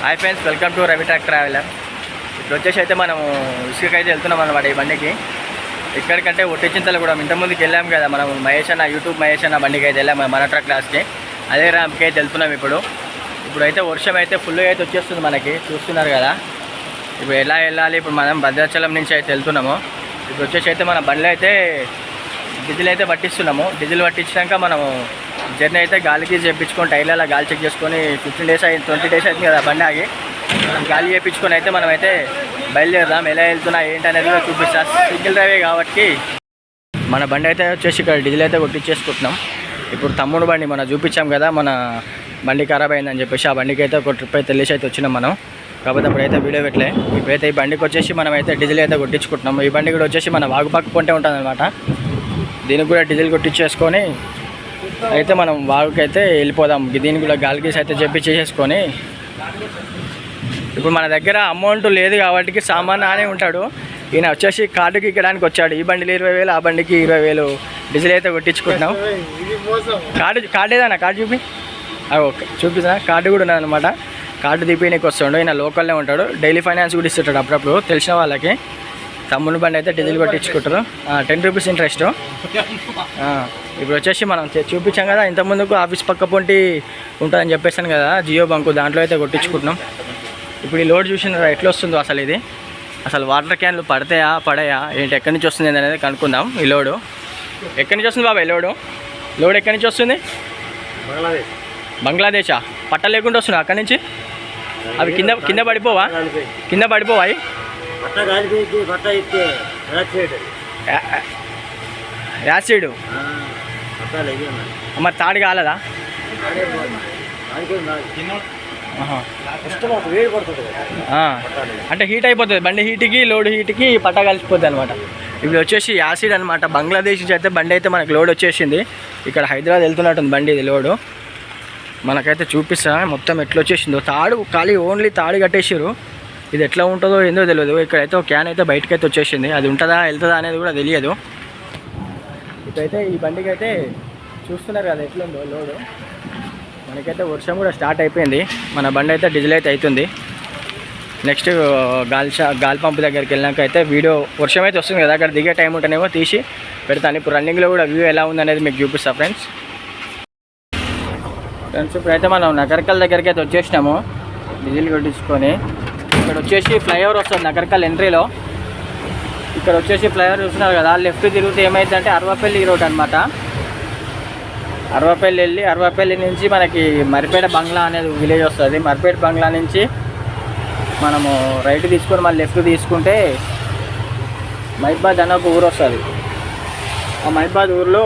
Hi friends welcome to Ravi track traveller ఇప్పుడు వచ్చేసి అయితే మనం ఇసుకకైతే వెళ్తున్నాం అనమాట ఈ బండికి. ఎక్కడికంటే ఒట్టిచింతలు కూడా ఇంతకుముందుకు వెళ్ళాం కదా మనం మహేష్ అన్న యూట్యూబ్ మహేష్ అన్న బండికి అయితే వెళ్ళాం మన ట్రక్ క్లాస్కి అదే ర్యాంప్కి అయితే వెళ్తున్నాం ఇప్పుడు. ఇప్పుడు అయితే వర్షం అయితే ఫుల్గా అయితే వచ్చేస్తుంది మనకి చూస్తున్నారు కదా. ఇప్పుడు ఎలా వెళ్ళాలి ఇప్పుడు మనం భద్రాచలం నుంచి అయితే వెళ్తున్నాము. ఇప్పుడు వచ్చేసి అయితే మన బండ్లు అయితే డీజిల్ అయితే పట్టిస్తున్నాము. డీజిల్ పట్టించాక మనము జర్నీ అయితే గాలికి చేయించుకొని టైర్లలో గాలి చెక్ చేసుకొని ఫిఫ్టీన్ డేస్ అయింది ట్వంటీ డేస్ అయింది కదా బండి ఆగి. గాలి చేయించుకొని అయితే మనం అయితే బయలుదేరదాం. ఎలా వెళ్తున్నా ఏంటి అనేది కూడా చూపిస్తా. సింగిల్ డ్రైవే కాబట్టి మన బండి అయితే వచ్చేసి ఇక్కడ డీజిల్ అయితే కొట్టించేసుకుంటున్నాం ఇప్పుడు తమ్ముడు బండి మనం చూపించాం కదా మన బండి ఖరాబ్ అయిందని చెప్పేసి ఆ బండికి అయితే ఒక ట్రిప్ అయితే వెళ్ళేసి అయితే వచ్చినాం మనం. కాకపోతే అప్పుడైతే వీడియో పెట్టలే. ఇప్పుడైతే ఈ బండికి వచ్చేసి మనం అయితే డీజిల్ అయితే కొట్టించుకుంటున్నాం. ఈ బండి కూడా వచ్చేసి మన వాగుపాకు పొంటే ఉంటుంది అనమాట దీనికి కూడా డీజిల్ కొట్టించేసుకొని అయితే మనం వాగుకైతే వెళ్ళిపోదాం. దీన్ని కూడా గాలికేసి అయితే చెప్పి చేసేసుకొని. ఇప్పుడు మన దగ్గర అమౌంట్ లేదు కాబట్టి సామాన్ ఉంటాడు. ఈయన వచ్చేసి కార్డుకి ఇక్కడానికి వచ్చాడు. ఈ బండిలో ఇరవై వేలు ఆ బండికి ఇరవై వేలు. డీజిల్ అయితే కొట్టించుకుంటున్నాం. కార్డు కార్డు ఏదన్నా కార్డు చూపి. ఓకే. చూపిస్తా. కార్డు కూడా ఉన్నది అనమాట కార్డు నీకు వస్తాడు. ఈయన లోకల్లో ఉంటాడు. డైలీ ఫైనాన్స్ కూడా ఇస్తుంటాడు అప్పుడప్పుడు. తెలిసిన వాళ్ళకి. తమ్ముని బండి అయితే డీజిల్ కొట్టించుకుంటారు. టెన్ రూపీస్ ఇంట్రెస్ట్ ఇప్పుడు వచ్చేసి మనం చూపించాం కదా ఇంత ముందుకు ఆఫీస్ పక్క పొంటి ఉంటుందని చెప్పేసాను కదా జియో బంకు దాంట్లో అయితే కొట్టించుకుంటున్నాం. ఇప్పుడు ఈ లోడ్ చూసిన ఎట్లా వస్తుందో అసలు ఇది? అసలు వాటర్ క్యాన్లు పడతాయా పడాయా? ఏంటి ఎక్కడి నుంచి వస్తుంది అనేది కనుక్కుందాం ఈ లోడు. ఎక్కడి నుంచి వస్తుంది బాబాయ్ లోడు? లోడ్ ఎక్కడి నుంచి వస్తుంది? బంగ్లాదేశ్. బంగ్లాదేశా? పట్ట లేకుండా వస్తున్నా అక్కడి నుంచి? అవి కింద కింద పడిపోవా? కింద పడిపోవా అవి? బట్ట కాలిపోయింది బట్ట ఇస్తే యాసిడ్ అయ్యి మరి. తాడు కాలదా. అంటే హీట్ అయిపోతుంది. బండి హీట్కి లోడ్ హీట్కి పట్ట కలిసిపోతుంది అనమాట ఇప్పుడు వచ్చేసి యాసిడ్ అనమాట బంగ్లాదేశ్ నుంచి అయితే బండి అయితే మనకి లోడ్ వచ్చేసింది. ఇక్కడ హైదరాబాద్ వెళ్తున్నట్టుంది బండి ఇది లోడు. మనకైతే చూపిస్తా. మొత్తం ఎట్లా వచ్చేసిందో. తాడు ఖాళీ ఓన్లీ తాడు కట్టేసారు ఇది ఎట్లా ఉంటుందో ఏందో తెలియదు. ఇక్కడైతే ఒక క్యాన్ అయితే బయటకి అయితే వచ్చేసింది. అది ఉంటుందా వెళ్తుందా అనేది కూడా తెలియదు. ఇప్పుడైతే ఈ బండికి అయితే చూస్తున్నారు కదా ఎట్లుందో లోడు. మనకైతే వర్షం కూడా స్టార్ట్ అయిపోయింది. మన బండి అయితే డీజిల్ అయితే అవుతుంది. నెక్స్ట్ గాలి గాలి పంపు దగ్గరికి వెళ్ళాక అయితే వీడియో వర్షం అయితే వస్తుంది కదా అక్కడ దిగే టైం ఉంటేనేమో తీసి పెడతాను. ఇప్పుడు రన్నింగ్లో కూడా వ్యూ ఎలా ఉందనేది మీకు చూపిస్తా ఫ్రెండ్స్ ఫ్రెండ్స్ ఇప్పుడైతే మనం నగరకల్ దగ్గరికి అయితే వచ్చేసినాము. డీజిల్ కొట్టించుకొని. ఇక్కడ వచ్చేసి ఫ్లైఓవర్ వస్తుంది నగరకల్ ఎంట్రీలో. ఇక్కడ వచ్చేసి ఫ్లైఓవర్ చూస్తున్నారు కదా లెఫ్ట్ తిరిగితే ఏమైందంటే అరవపల్లి రోడ్ అనమాట అరవపల్లి వెళ్ళి అరవపల్లి నుంచి మనకి మరిపేట బంగ్లా అనేది విలేజ్ వస్తుంది. మరిపేట బంగ్లా నుంచి మనము రైట్ తీసుకొని మళ్ళీ లెఫ్ట్ తీసుకుంటే మైబాద్ అనే ఒక ఊరు వస్తుంది. ఆ మైబాద్ ఊర్లో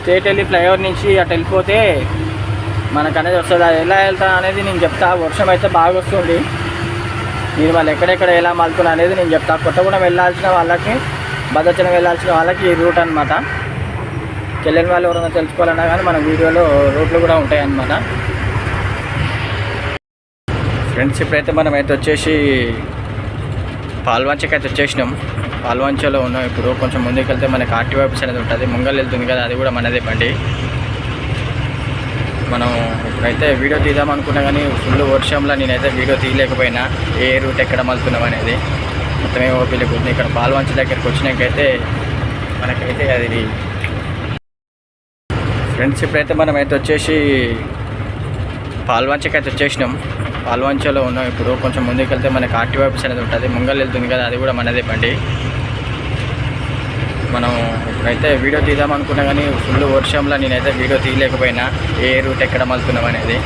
స్టేట్ వెళ్ళి ఫ్లైఓవర్ నుంచి అటు వెళ్ళిపోతే మనకు అనేది వస్తుంది. అది ఎలా వెళ్తా అనేది నేను చెప్తా. వర్షం అయితే బాగా వస్తుంది. మీరు వాళ్ళు ఎక్కడెక్కడ ఎలా మలుతున్నా అనేది నేను చెప్తా. కొత్తగూడెం వెళ్ళాల్సిన వాళ్ళకి భద్రాచలం వెళ్ళాల్సిన వాళ్ళకి ఈ రూట్ అనమాట తెలియని వాళ్ళు ఎవరైనా తెలుసుకోవాలన్నా కానీ మన వీడియోలో రూట్లు కూడా ఉంటాయన్నమాట. ఫ్రెండ్స్ ఇప్పుడైతే మనం అయితే వచ్చేసి పాల్వంచకి అయితే వచ్చేసినాం. పాల్వంచలో ఉన్నాం ఇప్పుడు. కొంచెం ముందుకు వెళ్తే మనకి ఆర్టీ ఆఫీస్ అనేది ఉంటుంది. ముంగల్ వెళ్తుంది కదా అది కూడా మనదే బండి. మనం ఇప్పుడైతే వీడియో తీద్దాం అనుకున్నా కానీ ఫుల్ వర్షంలో నేనైతే వీడియో తీయలేకపోయినా ఏ రూట్ ఎక్కడ మలుతున్నాం అనేది మొత్తమే ఓపీలు ఉంది ఇక్కడ పాల్వంచి దగ్గరికి వచ్చినాకైతే మనకైతే అది ఫ్రెండ్స్ ఇప్పుడైతే మనం అయితే వచ్చేసి పాల్వంచకి అయితే వచ్చేసినాం. పాల్వంచలో ఉన్నాం ఇప్పుడు. కొంచెం ముందుకు వెళ్తే మనకి ఆర్టీ ఆఫీస్ అనేది ఉంటుంది. ముంగల్ వెళ్తుంది కదా అది కూడా మనదే బండి. మనం ఇప్పుడైతే వీడియో తీద్దాం అనుకున్నా కానీ ఫుల్ వర్షంలో నేనైతే వీడియో తీయలేకపోయినా ఏ రూట్ ఎక్కడ మలుతున్నాం అనేది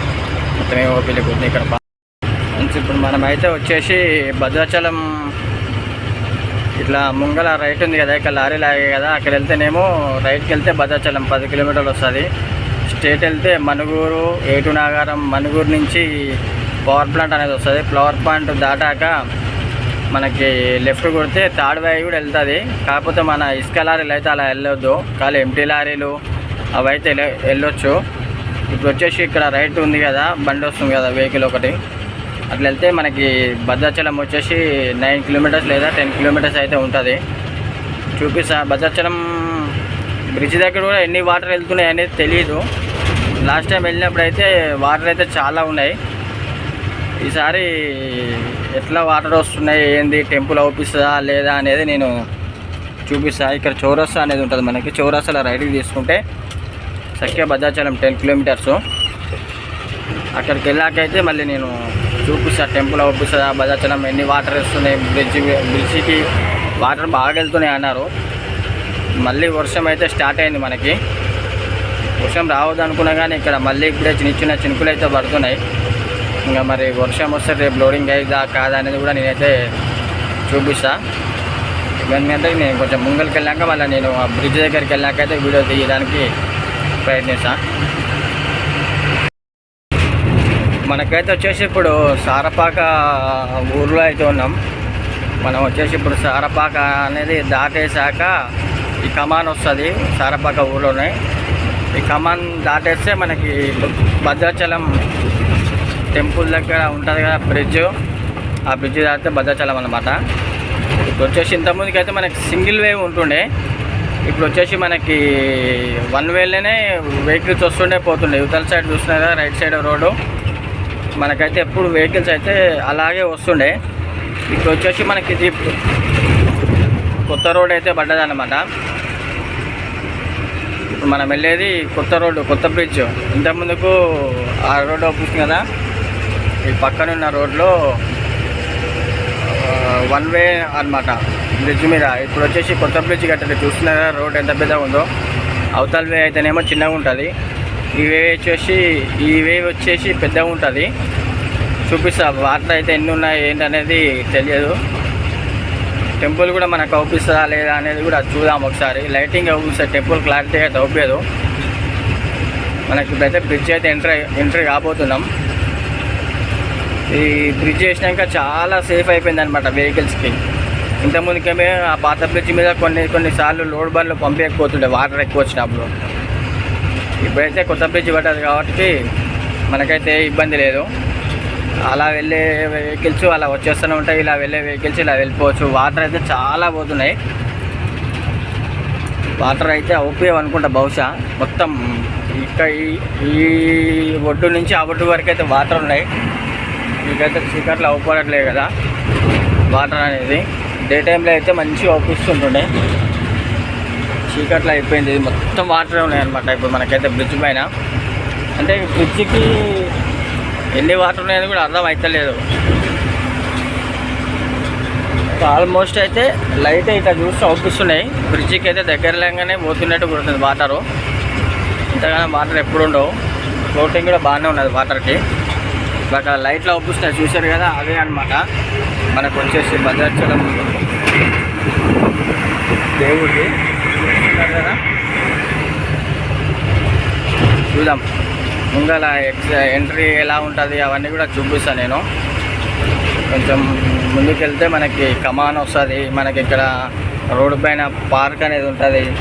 మొత్తమే ఓపీలు కుదిరి ఇక్కడ ఇప్పుడు మనం అయితే వచ్చేసి భద్రాచలం ఇట్లా ముంగల రైట్ ఉంది కదా ఇక్కడ లారీ లాగే కదా అక్కడ వెళ్తేనేమో రైట్కి వెళ్తే భద్రాచలం పది కిలోమీటర్లు వస్తుంది. స్టేట్ వెళ్తే మనుగూరు ఏటు నాగారం మనుగూరు నుంచి పవర్ ప్లాంట్ అనేది వస్తుంది. పవర్ ప్లాంట్ దాటాక మనకి లెఫ్ట్ కొడితే థర్డ్ వే కూడా వెళ్తుంది. కాకపోతే మన ఇసుక లారీలు అయితే అలా వెళ్ళొద్దు. కానీ ఎంటీ లారీలు అవి అయితే వెళ్ళొచ్చు. ఇప్పుడు వచ్చేసి ఇక్కడ రైట్ ఉంది కదా బండి వస్తుంది కదా వెహికల్ ఒకటి. అట్లా వెళ్తే మనకి భద్రాచలం వచ్చేసి నైన్ కిలోమీటర్స్ లేదా టెన్ కిలోమీటర్స్ అయితే ఉంటుంది. చూపిస్తా. భద్రాచలం బ్రిడ్జ్ దగ్గర కూడా ఎన్ని వాటర్ వెళ్తున్నాయి అనేది తెలియదు లాస్ట్ టైం వెళ్ళినప్పుడు అయితే వాటర్ అయితే చాలా ఉన్నాయి. ఈసారి ఎట్లా వాటర్ వస్తున్నాయి ఏంది టెంపుల్ అవుపిస్తుందా లేదా అనేది నేను చూపిస్తాను ఇక్కడ చౌరస్తా అనేది ఉంటుంది మనకి. చౌరస్తాలో రైడ్కి తీసుకుంటే సఖ్య భద్రాచలం టెన్ కిలోమీటర్స్. అక్కడికి వెళ్ళాకైతే మళ్ళీ నేను చూపిస్తాను టెంపుల్ అవుపిస్తుందా భద్రాచలం ఎన్ని వాటర్ వస్తున్నాయి బ్రిడ్జ్ బ్రిడ్జికి వాటర్ బాగా వెళ్తున్నాయి అన్నారు. మళ్ళీ వర్షం అయితే స్టార్ట్ అయింది మనకి. వర్షం రావద్దు అనుకున్నా కానీ ఇక్కడ మళ్ళీ ఇప్పుడే చిన్న చిన్న చినుకులు అయితే పడుతున్నాయి. ఇంకా మరి వర్షం వస్తే రేపు లోడింగ్ అయిందా కాదా అనేది కూడా నేనైతే చూపిస్తా. ఎందుకంటే నేను కొంచెం ముంగల్కి వెళ్ళాక మళ్ళీ నేను ఆ బ్రిడ్జ్ దగ్గరికి వెళ్ళాక అయితే వీడియో తీయడానికి ప్రయత్నిస్తా. మనకైతే వచ్చేసి ఇప్పుడు సారపాక ఊర్లో అయితే ఉన్నాం. మనం వచ్చేసి ఇప్పుడు సారపాక అనేది దాటేశాక ఈ కమాన్ వస్తుంది సారపాక ఊర్లోనే. ఈ కమాన్ దాటేస్తే మనకి భద్రాచలం టెంపుల్ దగ్గర ఉంటుంది కదా బ్రిడ్జ్ ఆ బ్రిడ్జ్ దాటితే భద్రాచలం అనమాట ఇప్పుడు వచ్చేసి ఇంతకుముందుకి అయితే మనకి సింగిల్ వే ఉంటుండే. ఇప్పుడు వచ్చేసి మనకి వన్ వేలోనే వెహికల్స్ వస్తుండే పోతుండే. యువతల సైడ్ చూస్తున్నారు కదా రైట్ సైడ్ రోడ్డు మనకైతే ఎప్పుడు వెహికల్స్ అయితే అలాగే వస్తుండే. ఇప్పుడు వచ్చేసి మనకి ఇది కొత్త రోడ్ అయితే పడ్డదన్నమాట ఇప్పుడు మనం వెళ్ళేది కొత్త రోడ్డు కొత్త బ్రిడ్జ్ ఇంతకుముందుకు ఆ రోడ్డు అవుతుంది కదా. ఈ పక్కనున్న రోడ్లో వన్ వే అన్నమాట. బ్రిడ్జ్ మీద. ఇప్పుడు వచ్చేసి కొత్త బ్రిడ్జ్ కట్టారు చూస్తున్నారా రోడ్ ఎంత పెద్దగా ఉందో. అవతల వే అయితేనేమో చిన్నగా ఉంటుంది. ఈ వే వచ్చేసి ఈ వే వచ్చేసి పెద్దగా ఉంటుంది. చూపిస్తా. వాటర్ అయితే ఎన్ని ఉన్నాయి ఏంటనేది తెలియదు. టెంపుల్ కూడా మనకు అవుపిస్తుందా లేదా అనేది కూడా చూద్దాం ఒకసారి. లైటింగ్ అవుపిస్తుంది టెంపుల్ క్లారిటీ అయితే అవుపలేదు మనకి ఇప్పుడైతే బ్రిడ్జ్ అయితే ఎంటర్ ఎంట్రీ కాబోతున్నాం. ఈ బ్రిడ్జ్ వేసినాక చాలా సేఫ్ అయిపోయింది అనమాట వెహికల్స్కి ఇంతకుముందుకేమే ఆ పాత బ్రిడ్జ్ మీద కొన్ని కొన్నిసార్లు లోడ్ బండ్లు పంపించకపోతుండే వాటర్ ఎక్కువ వచ్చినప్పుడు. ఇప్పుడైతే కొత్త బ్రిడ్జ్ పడ్డది కాబట్టి మనకైతే ఇబ్బంది లేదు. అలా వెళ్ళే వెహికల్స్ అలా వచ్చేస్తూనే ఉంటాయి ఇలా వెళ్ళే వెహికల్స్ ఇలా వెళ్ళిపోవచ్చు. వాటర్ అయితే చాలా పోతున్నాయి. వాటర్ అయితే అవుపేవ్ అనుకుంటా బహుశా. మొత్తం ఇక్కడ ఈ- ఈ ఒడ్డు నుంచి ఆ ఒడ్డు వరకు అయితే వాటర్ ఉన్నాయి. మీకైతే చీకట్లో అవుపడట్లేదు కదా. వాటర్ అనేది. డే టైంలో అయితే మంచిగా అవుపిస్తుంటుండే చీకట్లో అయిపోయింది. ఇది మొత్తం వాటర్ ఉన్నాయి అనమాట ఇప్పుడు మనకైతే బ్రిడ్జ్ పైన. అంటే బ్రిడ్జికి ఎన్ని వాటర్ ఉన్నాయని కూడా అర్థం అవుతలేదు ఆల్మోస్ట్ అయితే లైట్ ఇట్లా చూసి అవుపిస్తున్నాయి బ్రిడ్జికి అయితే దగ్గరలాగానే పోతున్నట్టు కుడుతుంది వాటరు. ఇంతగానో వాటర్ ఎప్పుడు ఉండవు. ఫ్లోటింగ్ కూడా బాగానే ఉన్నది వాటర్కి బట్ ఆ లైట్లో అవుపిస్తున్నాయి చూశారు కదా? అదే అనమాట మనకు వచ్చేసి భద్రాచలం దేవుడికి కదా? చూద్దాం. ముందల ఎక్స్ ఎంట్రీ ఎలా ఉంటుంది అవన్నీ కూడా చూపిస్తాను నేను. కొంచెం ముందుకు వెళ్తే మనకి కమాన్ వస్తుంది. మనకి ఇక్కడ రోడ్డు పైన పార్క్ అనేది ఉంటుంది.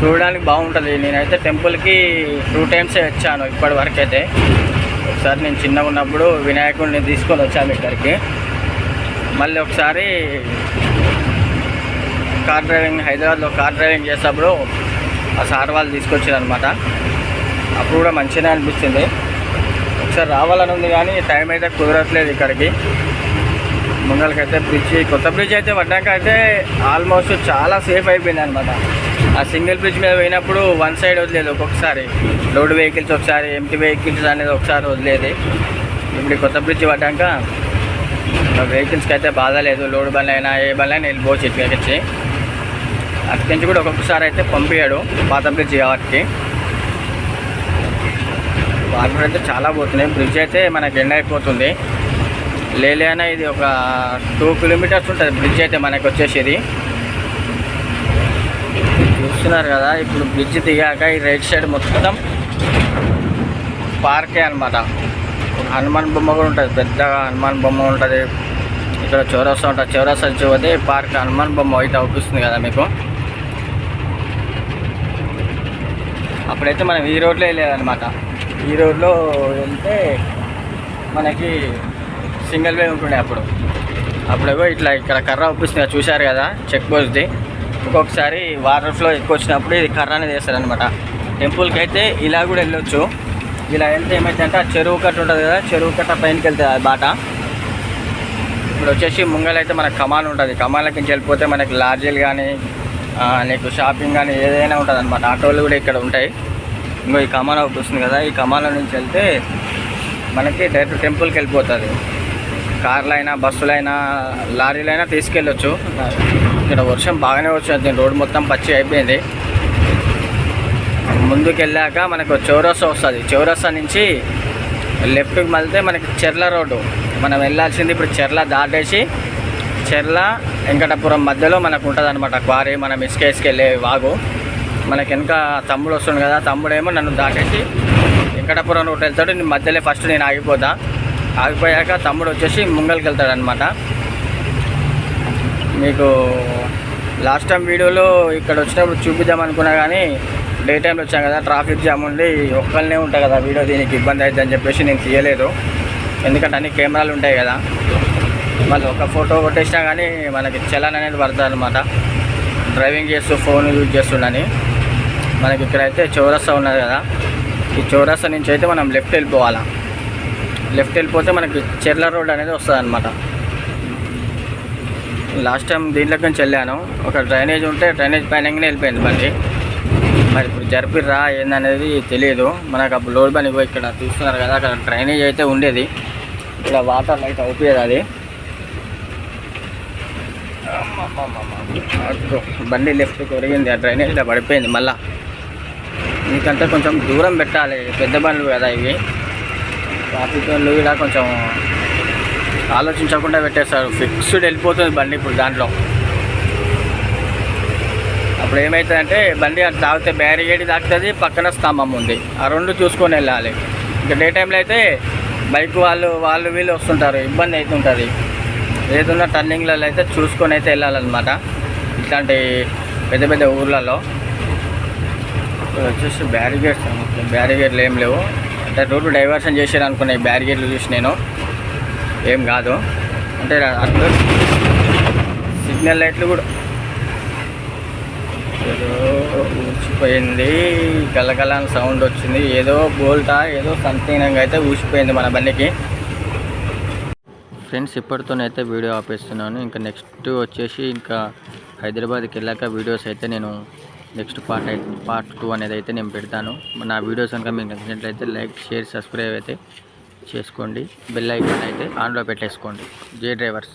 చూడడానికి బాగుంటుంది. నేనైతే టెంపుల్కి టూ టైమ్సే వచ్చాను ఇప్పటి వరకు అయితే ఒకసారి నేను చిన్నగా ఉన్నప్పుడు వినాయకుడిని తీసుకొని వచ్చాను ఇక్కడికి. మళ్ళీ ఒకసారి కార్ డ్రైవింగ్ హైదరాబాద్లో కార్ డ్రైవింగ్ చేసేటప్పుడు ఆ సార్ వాళ్ళు తీసుకొచ్చారు అనమాట అప్పుడు కూడా మంచిగానే అనిపించింది. ఒకసారి రావాలని ఉంది కానీ టైం అయితే కుదరట్లేదు ఇక్కడికి. ముంగలకైతే బ్రిడ్జ్ కొత్త బ్రిడ్జ్ అయితే పడ్డాక అయితే ఆల్మోస్ట్ చాలా సేఫ్ అయిపోయింది అనమాట ఆ సింగిల్ బ్రిడ్జ్ మీద పోయినప్పుడు వన్ సైడ్ వదిలేదు ఒక్కొక్కసారి. లోడ్ వెహికల్స్ ఒకసారి ఎంటీ వెహికల్స్ అనేది ఒకసారి వదిలేది. ఇప్పుడు కొత్త బ్రిడ్జ్ పడ్డాక వెహికల్స్కి అయితే బాధ లేదు. లోడ్ బండ్లు అయినా ఏ బండ్లు అయినా వెళ్ళిపోవచ్చు ఇటుకచ్చి అక్కడి నుంచి కూడా ఒక్కొక్కసారి అయితే పంపించాడు పాత బ్రిడ్జ్ కాబట్టి. వాటర్ అయితే చాలా పోతున్నాయి. బ్రిడ్జ్ అయితే మనకి ఎండ్ అయిపోతుంది. లేలేనా ఇది ఒక టూ కిలోమీటర్స్ ఉంటుంది. బ్రిడ్జ్ అయితే మనకు వచ్చేసి ఇది చూస్తున్నారు కదా ఇప్పుడు బ్రిడ్జ్ దిగాక ఈ రైట్ సైడ్ మొత్తం పార్కే అనమాట హనుమాన్ బొమ్మ కూడా ఉంటుంది పెద్దగా హనుమాన్ బొమ్మ ఉంటుంది. ఇక్కడ చౌరస్తా ఉంటుంది. చౌరస్తా చూపితే పోతే పార్క్ హనుమాన్ బొమ్మ అయితే అవుపిస్తుంది కదా మీకు. అప్పుడైతే మనం ఈ రోడ్లో వెళ్ళేదనమాట ఈ రోడ్లో వెళ్తే మనకి సింగిల్ వే ఉంటుండే అప్పుడు. అప్పుడేవో ఇట్లా ఇక్కడ కర్ర ఒప్పిస్తుంది చూశారు కదా చెక్ పోస్ట్ది ఒక్కొక్కసారి వాటర్ ఫ్లో ఎక్కువ వచ్చినప్పుడు ఇది కర్ర అనేది వేస్తారనమాట టెంపుల్కి అయితే ఇలా కూడా వెళ్ళొచ్చు. ఇలా వెళ్తే ఏమైందంటే ఆ చెరువు కట్ట ఉంటుంది కదా చెరువు కట్ట పైనకి వెళ్తుంది ఆ బాట. ఇప్పుడు వచ్చేసి ముంగలైతే మనకు కమాన్ ఉంటుంది. కమాన్లకి వెళ్ళిపోతే మనకి లాడ్జీలు కానీ నీకు షాపింగ్ కానీ ఏదైనా ఉంటుంది అనమాట ఆటోలు కూడా ఇక్కడ ఉంటాయి. ఇంకో ఈ కమాన్ ఒకటి వస్తుంది కదా ఈ కమాన్ల నుంచి వెళ్తే మనకి డైరెక్ట్ టెంపుల్కి వెళ్ళిపోతుంది. కార్లైనా బస్సులైనా లారీలైనా తీసుకెళ్ళొచ్చు. ఇక్కడ వర్షం బాగానే వచ్చింది. రోడ్డు మొత్తం పచ్చి అయిపోయింది. ముందుకు వెళ్ళాక మనకు చౌరస్తా వస్తుంది. చౌరస్తా నుంచి లెఫ్ట్కి మళ్తే మనకి చెర్ల రోడ్డు. మనం వెళ్ళాల్సింది ఇప్పుడు చెర్ల దాటేసి చెర్ల వెంకటపురం మధ్యలో మనకు ఉంటుంది అనమాట క్వారీ. మనం ఇసుకేసుకెళ్ళే వాగు. మనకి వెనక తమ్ముడు వస్తుంది కదా తమ్ముడేమో నన్ను దాటేసి వెంకటపురం రూట్ వెళ్తాడు. నేను మధ్యలో ఫస్ట్ నేను ఆగిపోతా. ఆగిపోయాక తమ్ముడు వచ్చేసి ముంగల్కి వెళ్తాడు అనమాట మీకు లాస్ట్ టైం వీడియోలో ఇక్కడ వచ్చినప్పుడు చూపిద్దాం అనుకున్నా కానీ డే టైంలో వచ్చాం కదా ట్రాఫిక్ జామ్ ఉండి ఒక్కళ్ళనే ఉంటాయి కదా వీడియో దీనికి ఇబ్బంది అవుతుంది అని చెప్పేసి నేను తీయలేదు. ఎందుకంటే అన్ని కెమెరాలు ఉంటాయి కదా. మళ్ళీ ఒక ఫోటో కొట్టేసినా కానీ మనకి చలన్ అనేది పడుతుంది అనమాట డ్రైవింగ్ చేస్తూ ఫోన్ యూజ్ చేస్తుండని. మనకి ఇక్కడైతే చౌరస్తా ఉన్నది కదా. ఈ చౌరస్తా నుంచి అయితే మనం లెఫ్ట్ వెళ్ళిపోవాలా. లెఫ్ట్ వెళ్ళిపోతే మనకి చెర్ల రోడ్ అనేది వస్తుంది అనమాట లాస్ట్ టైం దీంట్లోకి నుంచి వెళ్ళాను. ఒక డ్రైనేజ్ ఉంటే డ్రైనేజ్ పైనంగానే వెళ్ళిపోయింది బండి. మరి ఇప్పుడు జరిపిర్రా ఏందనేది తెలియదు మనకు అప్పుడు లోడ్ బండి పోయి ఇక్కడ చూస్తున్నారు కదా అక్కడ డ్రైనేజ్ అయితే ఉండేది. ఇక్కడ వాటర్ లైట్ అవుతుంది అది. బండి లెఫ్ట్ కొరిగింది ఆ డ్రైనేజ్లో పడిపోయింది మళ్ళా. ఎందుకంటే కొంచెం దూరం పెట్టాలి పెద్ద బండ్లు కదా ఇవి. ట్రాఫిక్ బండ్లు ఇలా కొంచెం ఆలోచించకుండా పెట్టేస్తారు. ఫిక్స్డ్ వెళ్ళిపోతుంది బండి ఇప్పుడు దాంట్లో. అప్పుడు ఏమవుతుందంటే బండి అటు తాగితే బ్యారిగేడ్ తాకుతుంది? పక్కన స్తంభం ఉంది. ఆ రెండు చూసుకొని వెళ్ళాలి. ఇంకా డే టైంలో అయితే బైక్ వాళ్ళు వాళ్ళు వీళ్ళు వస్తుంటారు. ఇబ్బంది అవుతుంటుంది. ఏదున్న టర్నింగ్లలో అయితే చూసుకొని అయితే వెళ్ళాలన్నమాట. ఇట్లాంటి పెద్ద పెద్ద ఊర్లలో. వచ్చేసి బ్యారిగేడ్స్ బ్యారిగేడ్లు ఏం లేవు. అంటే రోడ్డు డైవర్షన్ చేసారు అనుకున్న ఈ బ్యారిగేడ్లు చూసి నేను. ఏం కాదు. అంటే అట్లా సిగ్నల్ లైట్లు కూడా ఏదో ఊసిపోయింది. గలగల సౌండ్ వచ్చింది. ఏదో బోల్టా ఏదో సంథింగ్ అయితే ఊసిపోయింది మన బండికి. ఫ్రెండ్స్ ఇప్పటితోనైతే వీడియో ఆపేస్తున్నాను. ఇంకా నెక్స్ట్ వచ్చేసి ఇంకా హైదరాబాద్కి వెళ్ళాక వీడియోస్ అయితే నేను నెక్స్ట్ పార్ట్ అయితే పార్ట్ టూ అనేది అయితే నేను పెడతాను. నా వీడియోస్ కనుక మీకు నచ్చినట్లయితే లైక్ షేర్ సబ్స్క్రైబ్ అయితే చేసుకోండి. బెల్ ఐకాన్ అయితే ఆన్లో పెట్టేసుకోండి. జే డ్రైవర్స్